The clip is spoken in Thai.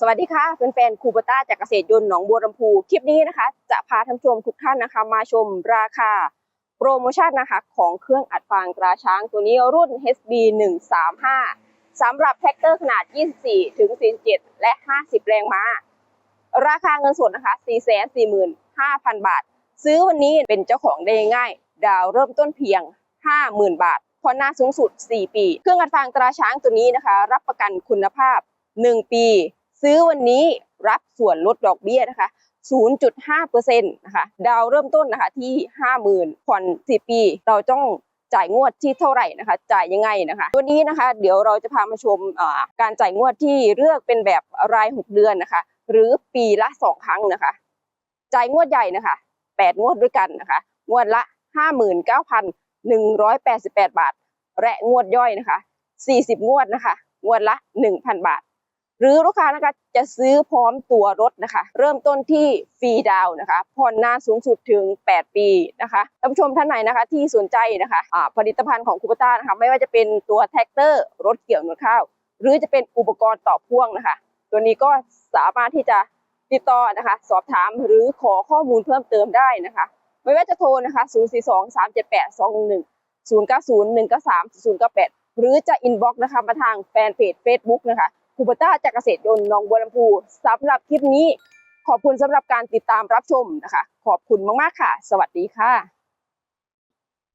สวัสดีค่ะแฟนๆคูปต้าจากเกษตรยนต์หนองบัวลำพูคลิปนี้นะคะ จะพาท่านชมทุกท่านนะคะ มาชมราคาโปรโมชั่นนะคะของเครื่องอัดฟางตราช้างตัวนี้รุ่น HB 135สำหรับแท็กเตอร์ขนาด 24 ถึง 47 และ 50 แรงม้า ราคาเงินสดนะคะ 445,000 บาท ซื้อวันนี้เป็นเจ้าของได้ง่าย ดาวเริ่มต้นเพียง 50,000 บาทผ่อนหน้าสูงสุด 4 ปี เครื่องอัดฟางตราช้างตัวนี้นะคะ รับประกันคุณภาพ 1 ปี ซื้อวันนี้รับส่วนลดดอกเบี้ยนะคะ 0.5%นะคะ ดาวเริ่มต้นนะคะที่ 50,000ผ่อน4ปี เราต้องจ่ายงวดที่เท่าไหร่นะคะ จ่ายยังไงนะคะ วันนี้นะคะ เดี๋ยวเราจะพามาชมการจ่ายงวดที่เลือกเป็นแบบราย 6 เดือนนะคะ หรือปีละ 2 ครั้งนะคะ จ่ายงวดใหญ่นะคะ 8 งวดด้วยกันนะคะ งวดละ 59,188 บาท และงวดย่อยนะคะ 40 งวดนะคะ งวดละ 1,000 บาท หรือลูกค้านะคะจะซื้อพร้อมตัวรถนะคะ เริ่มต้นที่ฟรีดาวนะคะผ่อนนานสูงสุดถึง 8 ปีนะคะท่านผู้ชมท่านไหนนะคะที่สนใจนะคะอ่าผลิตภัณฑ์ของคูปต้านะคะไม่ว่าจะเป็นตัวแท็กเตอร์รถเกี่ยวนวดข้าว หรือจะเป็นอุปกรณ์ต่อพ่วงนะคะ ตัวนี้ก็สามารถที่จะติดต่อนะคะ สอบถามหรือขอข้อมูลเพิ่มเติมได้นะคะ ไม่ว่าจะโทรนะคะ 042 378 211 090 193 098 หรือจะอินบ็อกซ์นะคะมาทางแฟนเพจ Facebook นะคะ คูปต้าจากเกษตรยนต์หนองบัวลำพูสำหรับคลิปนี้ ขอบคุณสำหรับการติดตามรับชมนะคะ ขอบคุณมากๆค่ะ สวัสดีค่ะ